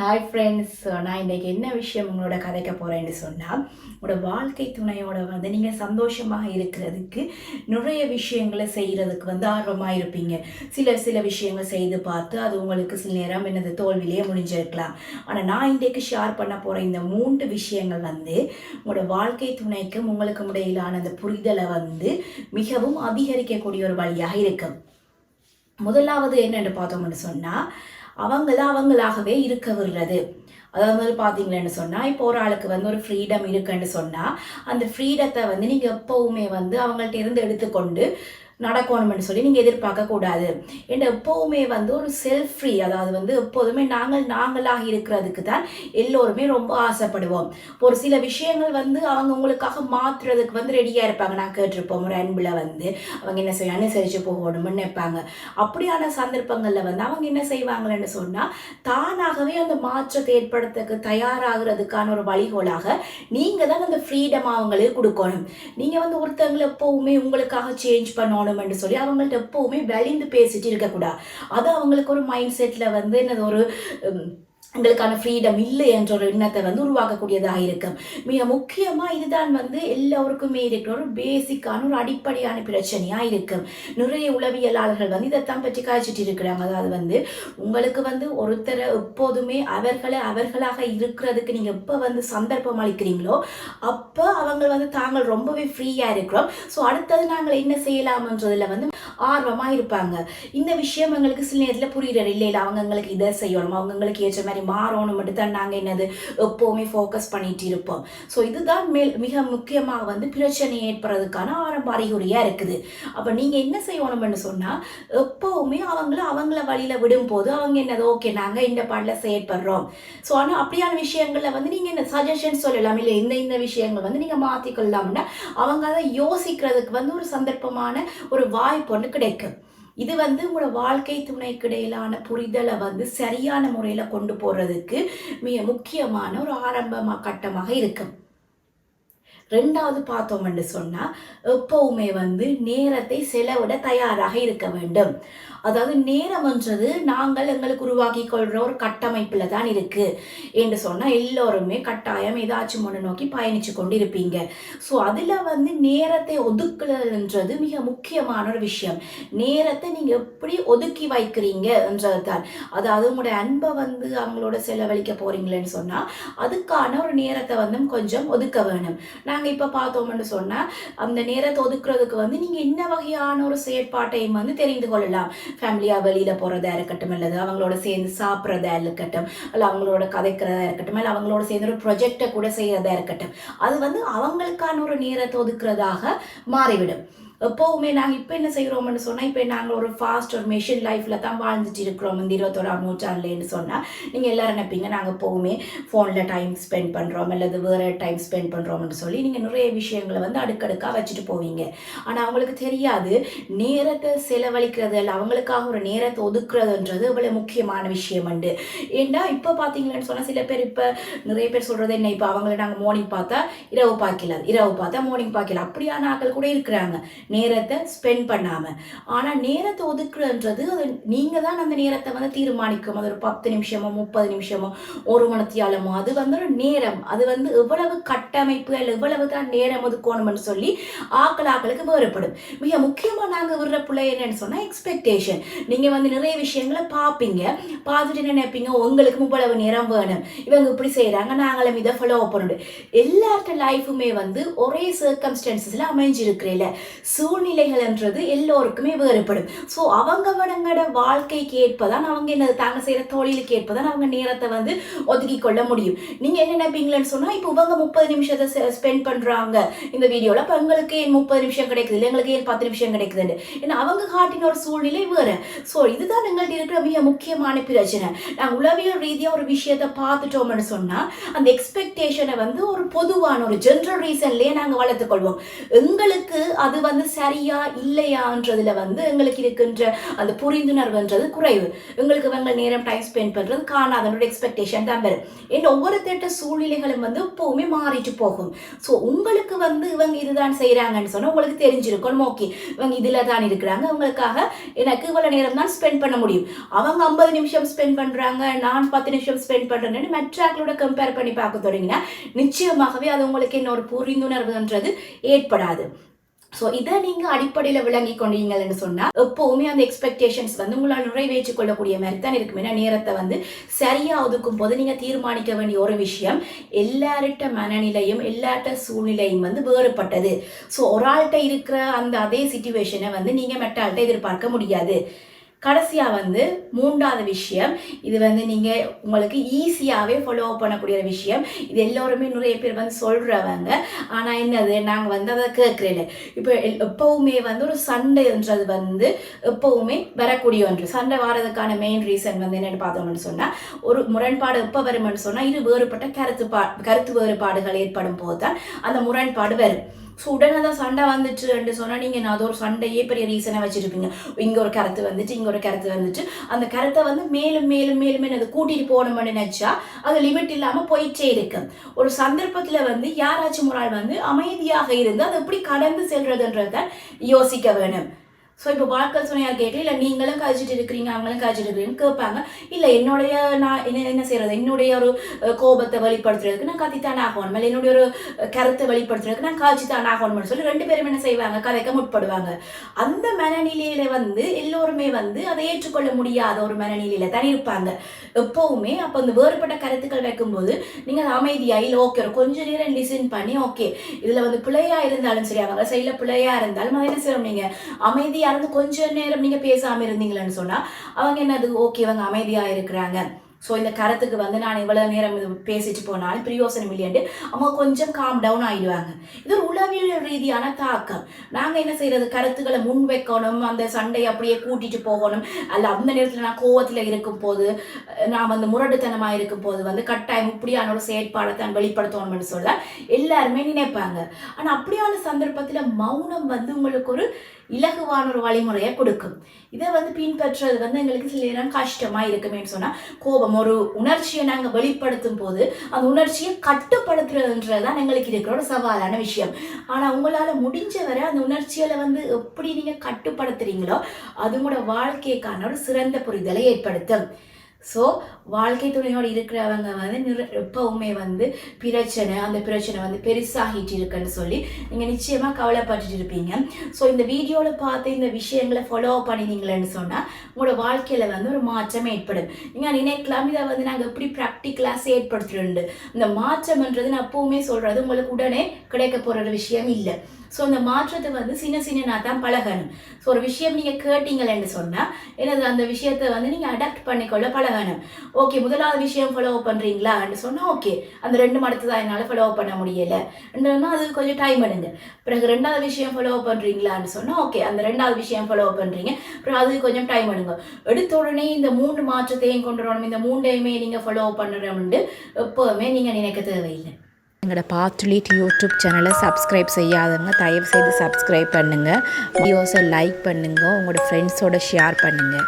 Hi friends நான் இன்றைக்கி என்ன விஷயம் உங்களோட கதைக்க போகிறேன்னு சொன்னால் உங்களோட வாழ்க்கை துணையோட வந்து நீங்கள் சந்தோஷமாக இருக்கிறதுக்கு நிறைய விஷயங்களை செய்கிறதுக்கு வந்து ஆர்வமாக இருப்பீங்க. சில சில விஷயங்கள் செய்து பார்த்து அது உங்களுக்கு சில நேரம் என்னது தோல்வியிலேயே முடிஞ்சிருக்கலாம். ஆனால் நான் இன்றைக்கு ஷேர் பண்ண போகிற இந்த மூன்று விஷயங்கள் வந்து உங்களோட வாழ்க்கை துணைக்கும் உங்களுக்கும் இடையிலான அந்த புரிதலை வந்து மிகவும் அதிகரிக்கக்கூடிய ஒரு வழியாக இருக்கும். முதலாவது என்னென்னு பார்த்தோம்னு சொன்னால் அவங்கள அவங்களாகவே இருக்க விடுறது. அதாவது வந்து பார்த்தீங்களேன்னு சொன்னால் இப்போ ஒரு ஆளுக்கு வந்து ஒரு ஃப்ரீடம் இருக்குன்னு சொன்னால் அந்த ஃப்ரீடத்தை வந்து நீங்கள் எப்போவுமே வந்து அவங்கள்ட்ட இருந்து எடுத்துக்கொண்டு நடக்கணும்னு சொல்லி நீங்கள் எதிர்பார்க்க கூடாது. ஏன்னா எப்போவுமே வந்து ஒரு செல்ஃப் ஃப்ரீ அதாவது வந்து எப்போதுமே நாங்கள் நாங்களாக இருக்கிறதுக்கு தான் எல்லோருமே ரொம்ப ஆசைப்படுவோம். ஒரு சில விஷயங்கள் வந்து அவங்க உங்களுக்காக மாற்றுறதுக்கு வந்து ரெடியாக இருப்பாங்க. நான் கேட்டிருப்போம் ஒரு அன்பில் வந்து அவங்க என்ன செய்ய அனுசரித்து போகணும்னு நினைப்பாங்க. அப்படியான சந்தர்ப்பங்களில் வந்து அவங்க என்ன செய்வாங்கன்னு சொன்னால் தானாகவே அந்த மாற்றத்தை ஏற்படுத்துக்கு தயாராகிறதுக்கான ஒரு வழிகோலாக நீங்கள் தான் அந்த ஃப்ரீடம் அவங்களுக்கு கொடுக்கணும். நீங்கள் வந்து ஒருத்தவங்களை எப்போவுமே உங்களுக்காக சேஞ்ச் பண்ணணும் என்று சொல்லி அவங்கள்ட்ட எப்போவுமே வலிந்து பேசிட்டு இருக்கக்கூடாது. அது அவங்களுக்கு ஒரு மைண்ட் செட்டில் வந்து என்னது ஒரு எங்களுக்கான ஃப்ரீடம் இல்லை என்ற ஒரு எண்ணத்தை வந்து உருவாக்கக்கூடியதாக இருக்கும். மிக முக்கியமாக இதுதான் வந்து எல்லோருக்குமே இருக்கிற ஒரு பேசிக்கான ஒரு அடிப்படையான பிரச்சனையாக இருக்கும். நிறைய உளவியலாளர்கள் வந்து இதைத்தான் பற்றி காய்ச்சிட்டு இருக்கிறாங்க. அதாவது வந்து உங்களுக்கு வந்து ஒருத்தரை எப்போதுமே அவர்களை அவர்களாக இருக்கிறதுக்கு நீங்கள் எப்போ வந்து சந்தர்ப்பம் அளிக்கிறீங்களோ அப்போ அவங்க வந்து தாங்கள் ரொம்பவே ஃப்ரீயாக இருக்கிறோம். ஸோ அடுத்தது நாங்கள் என்ன செய்யலாம்ன்றதில் வந்து ஆர்வமாக இருப்பாங்க. இந்த விஷயம் எங்களுக்கு சில நேரத்தில் புரியுறது இல்லை இல்லை அவங்க எங்களுக்கு இதை செய்யணும். அவங்க எங்களுக்கு ஏற்ற மாதிரி மாறணும் மட்டும் தான் நாங்கள் என்னது எப்போவுமே ஃபோக்கஸ் பண்ணிட்டு இருப்போம். ஸோ இதுதான் மேல் மிக முக்கியமாக வந்து பிரச்சனை ஏற்படுறதுக்கான ஆரம்ப அறிகுறியாக இருக்குது. அப்போ நீங்கள் என்ன செய்யணும்னு சொன்னால் எப்போவுமே அவங்கள அவங்கள வழியில் விடும்போது அவங்க என்னது ஓகே நாங்கள் இந்த பாடலில் செயற்படுறோம். ஸோ ஆனால் அப்படியான விஷயங்களில் வந்து நீங்கள் என்ன சஜஷன் சொல்லலாம்? இல்லை இந்த இந்த விஷயங்கள் வந்து நீங்கள் மாற்றிக்கொள்ளலாம்னா அவங்க அதை யோசிக்கிறதுக்கு வந்து ஒரு சந்தர்ப்பமான ஒரு வாய்ப்பு ஒன்று கிடைக்கும். இது வந்து உங்களோட வாழ்க்கை துணைக்கு இடையிலான புரிதலை வந்து சரியான முறையில் கொண்டு போகிறதுக்கு மிக முக்கியமான ஒரு ஆரம்ப கட்டமாக இருக்கும். ரெண்டாவது பார்த்தோம்னு சொன்னால் எப்பவுமே வந்து நேரத்தை செலவிட தயாராக இருக்க வேண்டும். அதாவது நேரம்ன்றது நாங்கள் எங்களுக்கு உருவாக்கி கொள்கிற ஒரு கட்டமைப்பில் தான் இருக்குது என்று சொன்னால் எல்லோருமே கட்டாயம் ஏதாச்சும் ஒன்று நோக்கி பயணித்து கொண்டு இருப்பீங்க ஸோ அதில் வந்து நேரத்தை ஒதுக்குறதுன்றது மிக முக்கியமான ஒரு விஷயம். நேரத்தை நீங்கள் எப்படி ஒதுக்கி வைக்கிறீங்கன்றது தான். அதாவது உங்களுடைய அன்பை வந்து அவங்களோட செலவழிக்க போகிறீங்களேன்னு சொன்னால் அதுக்கான ஒரு நேரத்தை வந்து கொஞ்சம் ஒதுக்க வேணும். நான் நாங்கள் இப்போ பார்த்தோம்னு சொன்னால் அந்த நேரத்தை ஒதுக்குறதுக்கு வந்து நீங்கள் என்ன வகையான ஒரு செயற்பாட்டையும் வந்து தெரிந்து கொள்ளலாம். ஃபேமிலியாக வெளியில் போகிறதா இருக்கட்டும் அல்லது அவங்களோட சேர்ந்து சாப்பிட்றதா இருக்கட்டும் இல்லை அவங்களோட கதைக்கிறதா இருக்கட்டும் இல்லை அவங்களோட சேர்ந்து ஒரு ப்ரொஜெக்டை கூட செய்கிறதா இருக்கட்டும். அது வந்து அவங்களுக்கான ஒரு நேரத்தை ஒதுக்குறதாக மாறிவிடும். எப்போவுமே நாங்கள் இப்போ என்ன செய்கிறோம்னு சொன்னால் இப்போ நாங்கள் ஒரு ஃபாஸ்ட் ஒரு மெஷின் லைஃப்பில் தான் வாழ்ந்துட்டு இருக்கிறோம். இந்த இருபத்தோராம் நூற்றாண்டுலேன்னு சொன்னால் நீங்கள் எல்லோரும் நினைப்பீங்க நாங்கள் எப்போவுமே ஃபோனில் டைம் ஸ்பெண்ட் பண்ணுறோம் அல்லது வேறு டைம் ஸ்பெண்ட் பண்ணுறோம்னு சொல்லி நீங்கள் நிறைய விஷயங்களை வந்து அடுக்கடுக்காக வச்சுட்டு போவீங்க. ஆனால் அவங்களுக்கு தெரியாது நேரத்தை செலவழிக்கிறது இல்லை அவங்களுக்காக ஒரு நேரத்தை ஒதுக்குறதுன்றது இவ்வளோ முக்கியமான விஷயம் உண்டு. ஏன்னா இப்போ பார்த்தீங்களேன்னு சொன்னால் சில பேர் இப்போ நிறைய பேர் சொல்கிறது என்ன இப்போ அவங்கள நாங்கள் மார்னிங் பார்த்தா இரவு பார்க்கல இரவு பார்த்தா மார்னிங் பார்க்கல. அப்படியான ஆக்கள் கூட இருக்கிறாங்க. நேரத்தை ஸ்பெண்ட் பண்ணாமல் ஆனால் நேரத்தை ஒதுக்குறன்றது அது நீங்கள் தான் அந்த நேரத்தை வந்து தீர்மானிக்கும். அது ஒரு பத்து நிமிஷமோ முப்பது நிமிஷமோ ஒரு மணத்தியாலமோ. அது வந்து ஒரு நேரம். அது வந்து எவ்வளவு கட்டமைப்பு அல்ல எவ்வளவு தான் நேரம் ஒதுக்கணும்னு சொல்லி ஆக்கள் ஆக்களுக்கு வேறுபடும். மிக முக்கியமாக நாங்கள் விடுற பிள்ளை என்னன்னு சொன்னால் எக்ஸ்பெக்டேஷன் நீங்கள் வந்து நிறைய விஷயங்களை பார்ப்பீங்க. பார்த்துட்டு நினைப்பீங்க? உங்களுக்கு இவ்வளவு நேரம் வேணும். இவங்க இப்படி செய்கிறாங்க நாங்களும் இதை ஃபாலோ பண்ணணும். எல்லார்ட்ட லைஃபுமே வந்து ஒரே சர்க்கம்ஸ்டன்சஸில் அமைஞ்சிருக்கிறேல சூழ்நிலைகள்ன்றது எல்லோருக்குமே வேறுபடும். ஸோ அவங்க வாழ்க்கைக்கு ஏற்பதான் அவங்க என்ன தாங்க செய்கிற தொழிலுக்கு ஏற்பதான் அவங்க நேரத்தை வந்து ஒதுக்கி கொள்ள முடியும். நீங்கள் என்ன நினைப்பீங்களேன்னு சொன்னால் இப்போ இவங்க முப்பது நிமிஷத்தை ஸ்பெண்ட் பண்ணுறாங்க இந்த வீடியோவில் இப்போ எங்களுக்கு ஏன் முப்பது நிமிஷம் கிடைக்குது? இல்லை எங்களுக்கு ஏன் பத்து நிமிஷம் கிடைக்குதுன்னு? ஏன்னா அவங்க காட்டின ஒரு சூழ்நிலை வேறு. ஸோ இதுதான் எங்கள்கிட்ட இருக்கிற மிக முக்கியமான பிரச்சனை. நாங்கள் உளவியல் ரீதியாக ஒரு விஷயத்தை பார்த்துட்டோம்னு சொன்னால் அந்த எக்ஸ்பெக்டேஷனை வந்து ஒரு பொதுவான ஒரு ஜென்ரல் ரீசன்லேயே நாங்கள் வளர்த்துக்கொள்வோம். எங்களுக்கு அது வந்து சரியா இல்லையான்றதுல வந்து எங்களுக்கு இருக்கின்ற அந்த புரிந்துணர்வுன்றது குறைவு. எங்களுக்கு இவங்க நேரம் டைம் ஸ்பெண்ட் பண்ணுறது பண்றது காணாதனோட எக்ஸ்பெக்டேஷன் தான் வரும். ஏன்னா ஒவ்வொரு திட்ட சூழ்நிலைகளும் வந்து எப்பவுமே மாறிட்டு போகும். ஸோ உங்களுக்கு வந்து இவங்க இதுதான் செய்கிறாங்கன்னு சொன்னால் உங்களுக்கு தெரிஞ்சிருக்கணும் ஓகே இவங்க இதில் தான் இருக்கிறாங்க. அவங்களுக்காக எனக்கு இவ்வளோ நேரம் தான் ஸ்பெண்ட் பண்ண முடியும். அவங்க ஐம்பது நிமிஷம் ஸ்பெண்ட் பண்ணுறாங்க நான் பத்து நிமிஷம் ஸ்பெண்ட் பண்ணுறேன்னு மெட்ராக்களோட கம்பேர் பண்ணி பார்க்க தொடங்கினா நிச்சயமாகவே அது உங்களுக்கு இன்னொரு புரிந்துணர்வுன்றது ஏற்படாது. ஸோ இதை நீங்கள் அடிப்படையில் விளங்கி கொண்டீங்கன்னு சொன்னால் எப்போவுமே அந்த எக்ஸ்பெக்டேஷன்ஸ் வந்து உங்களால் நிறைவேற்றிக் கொள்ளக்கூடிய மாதிரி தான் இருக்கும். ஏன்னா நேரத்தை வந்து சரியாக ஒதுக்கும் போது நீங்கள் தீர்மானிக்க வேண்டிய ஒரு விஷயம் எல்லார்கிட்ட மனநிலையும் எல்லார்ட்ட சூழ்நிலையும் வந்து வேறுபட்டது. ஸோ ஒரு ஆள்கிட்ட இருக்கிற அந்த அதே சுச்சுவேஷனை வந்து நீங்கள் மெட்டாள்கிட்ட எதிர்பார்க்க முடியாது. கடைசியாக வந்து மூன்றாவது விஷயம். இது வந்து நீங்கள் உங்களுக்கு ஈஸியாகவே ஃபாலோ பண்ணக்கூடிய ஒரு விஷயம். இது எல்லோருமே நிறைய பேர் வந்து சொல்கிறவங்க ஆனால் என்னது? நாங்கள் வந்து அதை கேட்குறேன் இப்போ எல்- வந்து ஒரு சண்டைன்றது வந்து எப்போவுமே வரக்கூடிய ஒன்று. சண்டை வாரதுக்கான மெயின் ரீசன் வந்து என்னென்னு பார்த்தோம்னு சொன்னால் ஒரு முரண்பாடு எப்போ வரும்னு சொன்னால் இரு வேறுபட்ட கருத்து பா கருத்து வேறுபாடுகள் ஏற்படும் போது தான் அந்த முரண்பாடு வரும். ஸோ உடனே தான் சண்டை வந்துச்சுன்னு சொன்னால் நீங்கள் நான் அது ஒரு சண்டையே பெரிய ரீசனாக வச்சுருப்பீங்க. இங்கே ஒரு கருத்து வந்துச்சு இங்கே ஒரு கருத்து வந்துச்சு. அந்த கருத்தை வந்து மேலும் மேலும் மேலும் அதை கூட்டிகிட்டு போகணும்னு நினச்சா அது லிமிட் இல்லாமல் போயிட்டே இருக்கு ஒரு சந்தர்ப்பத்தில் வந்து யாராச்சும் ஒரு ஆள் வந்து அமைதியாக இருந்து அதை எப்படி கடந்து செல்றதுன்றத யோசிக்க வேணும். ஸோ இப்போ வாழ்க்கை சுனையாக கேட்டு இல்லை நீங்களும் கழிச்சிட்டு இருக்கிறீங்க அவங்களும் கழிச்சிட்டு இருக்கிறீங்கன்னு கேட்பாங்க. இல்லை என்னுடைய நான் என்ன என்ன செய்யறது என்னுடைய ஒரு கோபத்தை வெளிப்படுத்துறதுக்கு நான் கத்தித்தான் ஆகணும். இல்லை என்னுடைய ஒரு கருத்தை வெளிப்படுத்துறதுக்கு நான் காய்ச்சித்தான் ஆகணும்னு சொல்லி ரெண்டு பேரும் என்ன செய்வாங்க? கதைக்க முற்படுவாங்க. அந்த மனநிலையில வந்து எல்லோருமே வந்து அதை ஏற்றுக்கொள்ள முடியாத ஒரு மனநிலையில தான் இருப்பாங்க. எப்பவுமே அப்போ அந்த வேறுபட்ட கருத்துக்கள் வைக்கும்போது நீங்கள் அதை அமைதியாக இல்லை ஓகே கொஞ்ச நேரம் லிசன் பண்ணி ஓகே. இதில் வந்து பிள்ளையாக இருந்தாலும் சரி அவங்க சைடில் பிள்ளையாக இருந்தாலும் அதை என்ன செய்யணும் நீங்கள் அமைதியாக இருந்து கொஞ்ச நேரம் நீங்கள் பேசாமல் இருந்தீங்களேன்னு சொன்னால் அவங்க என்னது ஓகே அவங்க அமைதியா இருக்கிறாங்க. ஸோ இந்த கருத்துக்கு வந்து நான் இவ்வளோ நேரம் பேசிட்டு போனாலும் பிரயோசனம் இல்லையாண்டு அவங்க கொஞ்சம் காம் டவுன் ஆயிடுவாங்க. இது ஒரு உளவியல் ரீதியான தாக்கம். நாங்கள் என்ன செய்யறது? கருத்துக்களை முன் வைக்கணும் அந்த சண்டையை அப்படியே கூட்டிட்டு போகணும். அல்ல அந்த நேரத்தில் நான் கோவத்தில் இருக்கும் போது நான் வந்து முரட்டுத்தனமாக இருக்கும் போது வந்து கட்டாயம் இப்படியான ஒரு செயற்பாடை தான் வெளிப்படுத்தணும்னு சொல்ல எல்லாருமே நினைப்பாங்க. ஆனால் அப்படியான சந்தர்ப்பத்தில் மௌனம் வந்து உங்களுக்கு ஒரு இலகுவான ஒரு வழிமுறையை கொடுக்கும். இதை வந்து பின்பற்றுறது வந்து எங்களுக்கு சில நேரம் கஷ்டமாக இருக்குமேன்னு சொன்னால் கோபம் ஒரு உணர்ச்சியை நாங்கள் வெளிப்படுத்தும் போது அந்த உணர்ச்சியை கட்டுப்படுத்துறதுன்றது தான் எங்களுக்கு இருக்கிற ஒரு சவாலான விஷயம். ஆனால் உங்களால் முடிஞ்ச வரை அந்த உணர்ச்சியில் வந்து எப்படி நீங்கள் கட்டுப்படுத்துறீங்களோ அது உங்களோட வாழ்க்கைக்கான ஒரு சிறந்த புரிதலை ஏற்படுத்தும். ஸோ வாழ்க்கை துணையோடு இருக்கிறவங்க வந்து நிற எப்பவுமே வந்து பிரச்சனை அந்த பிரச்சனை வந்து பெருசாகிட்டு இருக்குன்னு சொல்லி நீங்கள் நிச்சயமாக கவலைப்பட்டுட்டு இருப்பீங்க. ஸோ இந்த வீடியோவில் பார்த்து இந்த விஷயங்களை ஃபாலோ பண்ணினீங்களேன்னு சொன்னால் உங்களோட வாழ்க்கையில் வந்து ஒரு மாற்றம் ஏற்படும். நீங்கள் நினைக்கலாம் இதை வந்து நாங்கள் எப்படி ப்ராக்டிக்கலாக செயற்படுத்துறோண்டு இந்த மாற்றம்ன்றது நான் எப்பவுமே சொல்கிறது உங்களுக்கு உடனே கிடைக்க போகிற ஒரு விஷயம் இல்லை. ஸோ அந்த மாற்றத்தை வந்து சின்ன சின்னனா தான் பழகணும். ஸோ ஒரு விஷயம் நீங்கள் கேட்டீங்களேன்னு சொன்னால் எனது அந்த விஷயத்தை வந்து நீங்கள் அடாப்ட் பண்ணிக்கொள்ள பழகணும். ஓகே முதலாவது விஷயம் ஃபாலோ பண்ணுறீங்களான்னு சொன்னால் ஓகே அந்த ரெண்டு மடத்து தான் என்னால் ஃபாலோ பண்ண முடியலை. அது கொஞ்சம் டைம் எடுங்க. பிறகு ரெண்டாவது விஷயம் ஃபாலோ பண்ணுறீங்களான்னு சொன்னால் ஓகே அந்த ரெண்டாவது விஷயம் ஃபாலோ பண்ணுறீங்க அப்புறம் அது கொஞ்சம் டைம் எடுங்க. எடுத்த உடனே இந்த மூன்று மாற்றத்தையும் கொண்டு வரணும். இந்த மூண்டையுமே நீங்கள் ஃபாலோ பண்ணுறோம்னு எப்போவுமே நீங்கள் நினைக்க தேவையில்லை. எங்களோட பாத்துலிட் யூடியூப் சேனலை சப்ஸ்கிரைப் செய்யாதவங்க தயவுசெய்து சப்ஸ்கிரைப் பண்ணுங்கள் வீடியோஸை லைக் பண்ணுங்கள் உங்களோட ஃப்ரெண்ட்ஸோட ஷேர் பண்ணுங்கள்